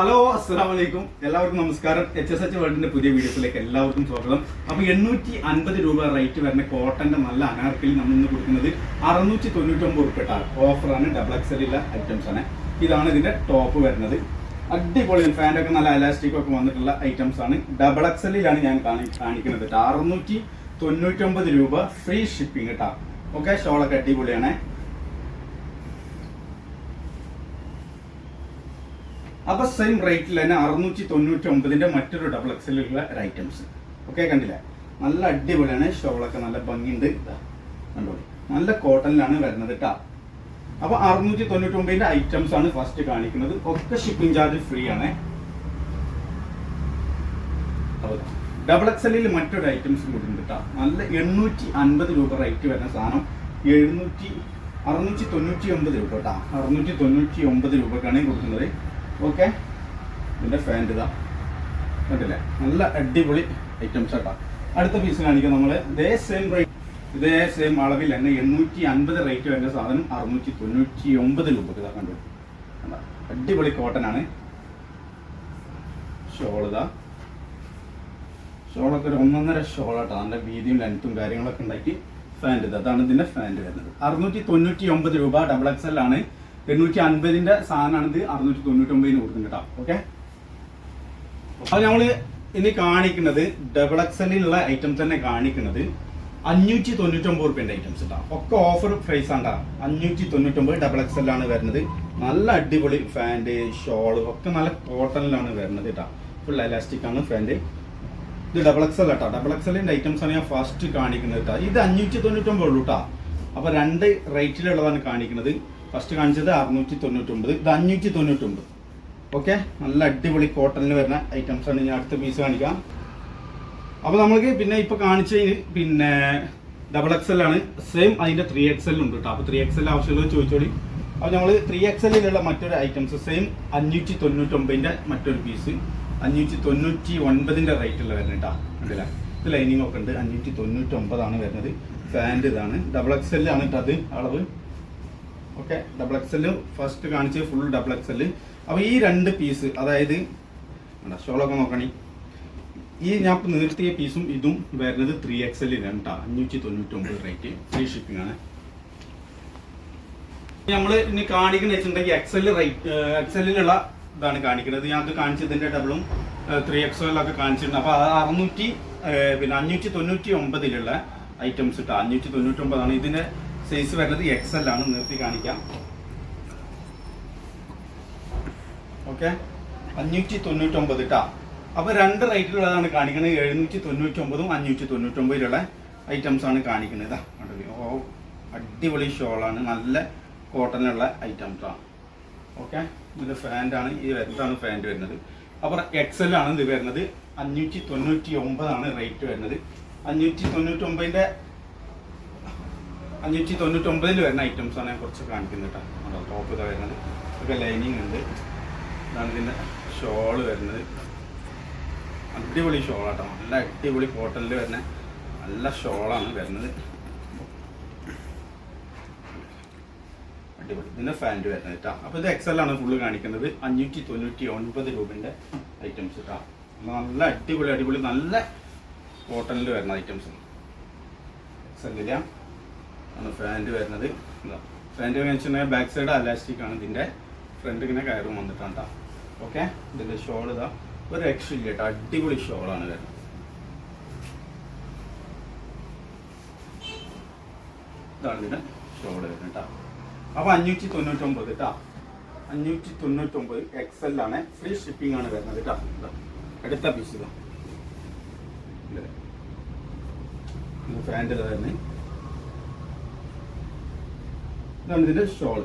Hello അസ്സാം വലൈക്കും എല്ലാവർക്കും നമസ്കാരം. എച്ച് എസ് എച്ച് വേൾഡിന്റെ പുതിയ വീഡിയോസിലേക്ക് എല്ലാവർക്കും സ്വാഗതം. അപ്പൊ എണ്ണൂറ്റി അൻപത് രൂപ റേറ്റ് വരുന്ന കോട്ടന്റെ നല്ല അനാർക്കലി നമ്മൾ ഇന്ന് കൊടുക്കുന്നത് അറുന്നൂറ്റി തൊണ്ണൂറ്റി ഒമ്പത് ഉൾപ്പെട്ട ഓഫറാണ് ഡബിൾ എക്സലിലെ ഐറ്റംസ് ആണ്. ഇതാണ് ഇതിന്റെ ടോപ്പ് വരുന്നത്. അടിപൊളി ഫാനൊക്കെ നല്ല അലാസ്റ്റിക് ഒക്കെ വന്നിട്ടുള്ള ഐറ്റംസ് ആണ്. ഡബിൾ എക്സലിലാണ് ഞാൻ കാണി- കാണിക്കുന്നത് കേട്ടോ. അറുന്നൂറ്റി തൊണ്ണൂറ്റി ഒമ്പത് രൂപ ഫ്രീ ഷിപ്പിംഗ് കേട്ടോ. ഓക്കെ ഷോളൊക്കെ അടിപൊളിയാണ്. അപ്പൊ സെയിം റേറ്റിൽ തന്നെ അറുന്നൂറ്റി തൊണ്ണൂറ്റി ഒമ്പതിന്റെ മറ്റൊരു ഡബിൾ എക്സലുള്ള ഒരു ഐറ്റംസ് ഓക്കെ കണ്ടില്ലേ? നല്ല അടിപൊളിയാണ്. ഷോളൊക്കെ നല്ല ഭംഗിയുണ്ട്. കണ്ടോ നല്ല കോട്ടണിലാണ് വരുന്നത് കേട്ടോ അപ്പൊ അറുന്നൂറ്റി തൊണ്ണൂറ്റി ഒമ്പതിന്റെ ഐറ്റംസ് ആണ് ഫസ്റ്റ് കാണിക്കുന്നത്. ഒക്കെ ഷിപ്പിംഗ് ചാർജ് ഫ്രീ ആണ്. ഡബിൾ എക്സലിൽ മറ്റൊരു ഐറ്റംസ് കൂടി ഉണ്ട് നല്ല എണ്ണൂറ്റി അൻപത് രൂപ റേറ്റ് വരുന്ന സാധനം. എഴുന്നൂറ്റി അറുന്നൂറ്റി തൊണ്ണൂറ്റി ഒമ്പത് രൂപ കേട്ടോ അറുന്നൂറ്റി തൊണ്ണൂറ്റി ഒമ്പത് രൂപക്കാണ് കൊടുക്കുന്നത്. ഓക്കെ? ഇതിന്റെ ഫാന്റ് ഇതാ. കണ്ടില്ലേ? നല്ല അടിപൊളി ഐറ്റംസ് കേട്ടോ അടുത്ത പീസ് കാണിക്കാം നമ്മൾ ഇതേ സെയിം റേറ്റ് ഇതേ സെയിം അളവിൽ തന്നെ എണ്ണൂറ്റി അൻപത് റേറ്റ് വരുന്ന സാധനം അറുന്നൂറ്റി തൊണ്ണൂറ്റി ഒമ്പത് രൂപക്ക് ഇതാ കണ്ടു? അടിപൊളി കോട്ടൺ ആണ്. ഷോൾ ഇതാ. ഷോളൊക്കെ ഒരു ഒന്നൊന്നര ഷോളാട്ടോ നല്ല വീതിയും ലെങ്ത്തും കാര്യങ്ങളൊക്കെ ഉണ്ടാക്കി ഫാന്റ് ഇത്. അതാണ് ഇതിന്റെ ഫാന്റ് വരുന്നത്. അറുന്നൂറ്റി തൊണ്ണൂറ്റി ഒമ്പത് രൂപ ഡബിൾ എക്സ് എൽ ആണ്. എണ്ണൂറ്റി അൻപതിന്റെ സാധനമാണ് ഇത് അറുന്നൂറ്റി തൊണ്ണൂറ്റി ഒമ്പതിന് കൊടുക്കുന്നത് കേട്ടോ. ഓക്കെ അപ്പൊ നമ്മൾ ഇനി കാണിക്കുന്നത് ഡബിൾ എക്സലിലുള്ള ഐറ്റംസ് ഐറ്റം തന്നെ കാണിക്കുന്നത്. അഞ്ഞൂറ്റി തൊണ്ണൂറ്റി ഒമ്പത് റുപ്യന്റെ ഐറ്റംസ് കേട്ടോ ഒക്കെ ഓഫർ പ്രൈസ് ആണ് അഞ്ഞൂറ്റി തൊണ്ണൂറ്റി ഒമ്പത് ഡബിൾ എക്സലിലാണ് വരുന്നത്. നല്ല അടിപൊളി ഫാന്റ് ഷോൾ ഒക്കെ നല്ല കോട്ടണിലാണ് വരുന്നത് കേട്ടോ ഫുൾ എലാസ്റ്റിക് ആണ് ഫാന്റ് ഇത് ഡബിൾ എക്സൽ കേട്ടോ ഡബിൾ എക്സ് ഐറ്റംസ് ആണ് ഞാൻ ഫസ്റ്റ് കാണിക്കുന്നത് കേട്ടോ ഇത് അഞ്ഞൂറ്റി തൊണ്ണൂറ്റൊമ്പത് ഉള്ളൂ കേട്ടോ അപ്പൊ രണ്ട് റേറ്റിലുള്ളതാണ് കാണിക്കുന്നത്. ഫസ്റ്റ് കാണിച്ചത് അറുന്നൂറ്റി തൊണ്ണൂറ്റൊമ്പത് ഇത് അഞ്ഞൂറ്റി തൊണ്ണൂറ്റൊമ്പത് ഓക്കെ നല്ല അടിപൊളി കോട്ടണിൽ വരുന്ന ഐറ്റംസ് ആണ്. ഞാൻ അടുത്ത പീസ് കാണിക്കാം. അപ്പോൾ നമ്മൾക്ക് പിന്നെ ഇപ്പൊ കാണിച്ചതിന് പിന്നെ ഡബിൾ എക്സ് എൽ ആണ്. സെയിം അതിന്റെ ത്രീ എക്സ് എൽ ഉണ്ട് കേട്ടോ. അപ്പോൾ ത്രീ എക്സ് എൽ ആവശ്യമുള്ളത് ചോദിച്ചോളി. അപ്പൊ നമ്മൾ ത്രീ എക്സ് എല്ലിലുള്ള മറ്റൊരു ഐറ്റംസ് സെയിം അഞ്ഞൂറ്റി തൊണ്ണൂറ്റൊമ്പതിന്റെ മറ്റൊരു പീസ് അഞ്ഞൂറ്റി തൊണ്ണൂറ്റി ഒൻപതിന്റെ റേറ്റുള്ള വരുന്നത് കേട്ടോ. ഉണ്ടല്ലേ ഇത് ലൈനിങ് ഒക്കെ ഉണ്ട്. അഞ്ഞൂറ്റി തൊണ്ണൂറ്റി ഒമ്പതാണ് വരുന്നത്. ഫാൻഡ് ഇതാണ്. ഡബിൾ എക്സ് എൽ ആണ് കേട്ടോ അത്. അളവ്. Okay? Double X L first കാണിച്ച് ഫുൾ ഡബിൾ എക്സൽ എൽ അപ്പോൾ ഈ രണ്ട് പീസ് അതായത് ഷോളൊക്കെ നോക്കണി. ഈ ഞാൻ ഇപ്പൊ നിർത്തിയ പീസും ഇതും വരുന്നത് ത്രീ എക്സ് രണ്ടാ അഞ്ഞൂറ്റി തൊണ്ണൂറ്റി ഒമ്പത് റേറ്റ് ഫ്രീ ഷിപ്പിംഗ് ആണ് നമ്മൾ ഇനി കാണിക്കുന്ന വെച്ചിട്ടുണ്ടെങ്കിൽ എക്സൽ റേറ്റ് എക്സലിലുള്ള ഇതാണ് കാണിക്കുന്നത് ഞാൻ അത് കാണിച്ചതിന്റെ ഡബിളും ത്രീ എക്സലൊക്കെ കാണിച്ചിട്ടുണ്ട്. അപ്പോൾ അറുന്നൂറ്റി പിന്നെ അഞ്ഞൂറ്റി തൊണ്ണൂറ്റി ഒമ്പതിലുള്ള ഐറ്റംസ് ഇട്ടാ അഞ്ഞൂറ്റി തൊണ്ണൂറ്റി ഒമ്പതാണ് ഇതിന്റെ സൈസ് വരുന്നത് എക്സ് എൽ ആണ്. നിർത്തി കാണിക്കാം. ഓക്കെ അഞ്ഞൂറ്റി തൊണ്ണൂറ്റി ഒമ്പത് ഇട്ടാ അപ്പൊ രണ്ട് റേറ്റിലുള്ളതാണ് കാണിക്കുന്നത് എഴുന്നൂറ്റി തൊണ്ണൂറ്റി ഒമ്പതും അഞ്ഞൂറ്റി തൊണ്ണൂറ്റി ഒമ്പതിലുള്ള ഐറ്റംസ് ആണ് കാണിക്കുന്നത്? ഓ അടിപൊളി ഷോളാണ് നല്ല കോട്ടണിലുള്ള ഐറ്റംസ് ആണ് ഓക്കെ ഇത് ഫാന്റ് ആണ്. ഈ എന്താണ് ഫാന്റ് വരുന്നത്. അപ്പോൾ എക്സൽ ആണ് ഇത് വരുന്നത്. അഞ്ഞൂറ്റി തൊണ്ണൂറ്റി ഒമ്പതാണ് റേറ്റ് വരുന്നത്. അഞ്ഞൂറ്റി തൊണ്ണൂറ്റി ഒമ്പതിന്റെ അഞ്ഞൂറ്റി തൊണ്ണൂറ്റൊമ്പതിൽ വരുന്ന ഐറ്റംസ് ആണ് ഞാൻ കുറച്ച് കാണിക്കുന്നത് കേട്ടോ ടോപ്പ് ഇതാ വരുന്നത്. ഒക്കെ ലൈനിങ് ഉണ്ട്. ഇതാണ് ഇതിന്റെ ഷോൾ വരുന്നത്. അടിപൊളി ഷോളാട്ടോ നല്ല അടിപൊളി കോട്ടണിൽ വരുന്ന നല്ല ഷോളാണ് വരുന്നത്. അടിപൊളി. പിന്നെ ഫാന്റ് വരുന്നത് കേട്ടോ അപ്പോൾ ഇത് എക്സൽ ആണ് ഫുള്ള് കാണിക്കുന്നത്. അഞ്ഞൂറ്റി തൊണ്ണൂറ്റി ഒൻപത് രൂപന്റെ ഐറ്റംസ് കേട്ടോ നല്ല അടിപൊളി അടിപൊളി നല്ല കോട്ടണിൽ വരുന്ന ഐറ്റംസ് എക്സലില്ല ആണ് ഫാന്റ് വരുന്നത്. ഫാന്റ് എന്ന് വെച്ചിട്ടുണ്ടെങ്കിൽ ബാക്ക് സൈഡ് അലാസ്റ്റിക് ആണ്. ഇതിന്റെ ഫ്രണ്ട് ഇങ്ങനെ കയറും വന്നിട്ടാണ് കേട്ടോ ഓക്കെ ഇതിന്റെ ഷോൾ ഇതാ. ഒരു രക്ഷയില്ല കേട്ടോ അടിപൊളി ഷോളാണ് വരുന്നത്. ഇതാണ് ഇതിന്റെ ഷോൾ വരുന്നത് കേട്ടോ അപ്പോൾ അഞ്ഞൂറ്റി തൊണ്ണൂറ്റൊമ്പത് കേട്ടോ അഞ്ഞൂറ്റി തൊണ്ണൂറ്റൊമ്പത് എക്സൽ ആണ്. ഫ്രീ ഷിപ്പിംഗ് ആണ് വരുന്നത് കേട്ടോ. അടുത്ത പീസ് ഇതാ. ഫാന്റെ വരുന്നത്. ഇതാണ് ഇതിന്റെ ഷോൾ.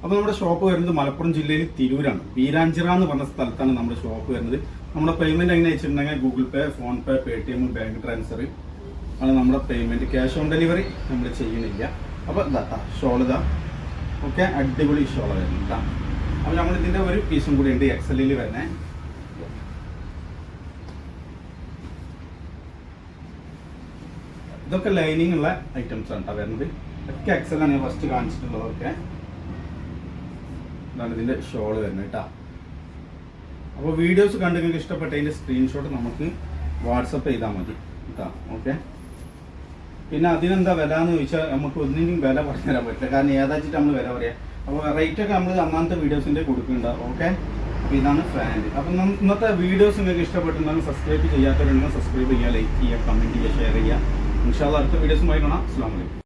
അപ്പൊ നമ്മുടെ ഷോപ്പ് വരുന്നത് മലപ്പുറം ജില്ലയിൽ തിരൂരാണ്. വീരാഞ്ചിറ എന്ന് പറഞ്ഞ സ്ഥലത്താണ് നമ്മുടെ ഷോപ്പ് വരുന്നത്. നമ്മുടെ പേയ്മെന്റ് എങ്ങനെ വെച്ചിട്ടുണ്ടെങ്കിൽ Google Pay PhonePe Paytm bank transfer ആണ് നമ്മുടെ പേയ്മെന്റ് ക്യാഷ് ഓൺ ഡെലിവറി നമ്മൾ ചെയ്യുന്നില്ല. അപ്പൊ ഇതാ ഷോൾ ഇതാ ഓക്കെ അടിപൊളി ഷോള വരുന്നു അപ്പൊ നമ്മൾ ഇതിന്റെ ഒരു പീസും കൂടി ഉണ്ട് എക്സലിൽ വരുന്നേ. ഇതൊക്കെ ലൈനിങ് ഉള്ള ഐറ്റംസ് ആണ് കേട്ടോ വരുന്നത്. ഒക്കെ എക്സൽ ആണ് ഞാൻ ഫസ്റ്റ് കാണിച്ചിട്ടുള്ളതൊക്കെ ഇതാണ് ഇതിന്റെ ഷോൾ വരുന്നത് കേട്ടോ. അപ്പോൾ വീഡിയോസ് കണ്ട് നിങ്ങൾക്ക് ഇഷ്ടപ്പെട്ടതിന്റെ സ്ക്രീൻഷോട്ട് നമുക്ക് വാട്സപ്പ് ചെയ്താൽ മതി കേട്ടോ ഓക്കെ പിന്നെ അതിനെന്താ വില എന്ന് ചോദിച്ചാൽ നമുക്ക് ഒന്നിനും വില പറഞ്ഞു തരാൻ പറ്റില്ല. കാരണം ഏതാച്ചിട്ട് നമ്മൾ വില പറയാം. അപ്പോൾ റേറ്റ് ഒക്കെ നമ്മൾ അന്നാമത്തെ വീഡിയോസിന്റെ കൊടുക്കുന്നുണ്ട് ഓക്കെ അപ്പോൾ ഇതാണ് ഫാൻഡ് അപ്പം ഇന്നത്തെ വീഡിയോസ് നിങ്ങൾക്ക് ഇഷ്ടപ്പെട്ടുണ്ടെങ്കിൽ സബ്സ്ക്രൈബ് ചെയ്യാത്തവരുണ്ടെങ്കിൽ സബ്സ്ക്രൈബ് ചെയ്യുക ലൈക്ക് ചെയ്യുക കമന്റ് ചെയ്യുക ഷെയർ ചെയ്യുക. ഇൻഷാല്ല അടുത്ത വീഡിയോസുമായി കാണാം. അസ്സാം വലൈക്കും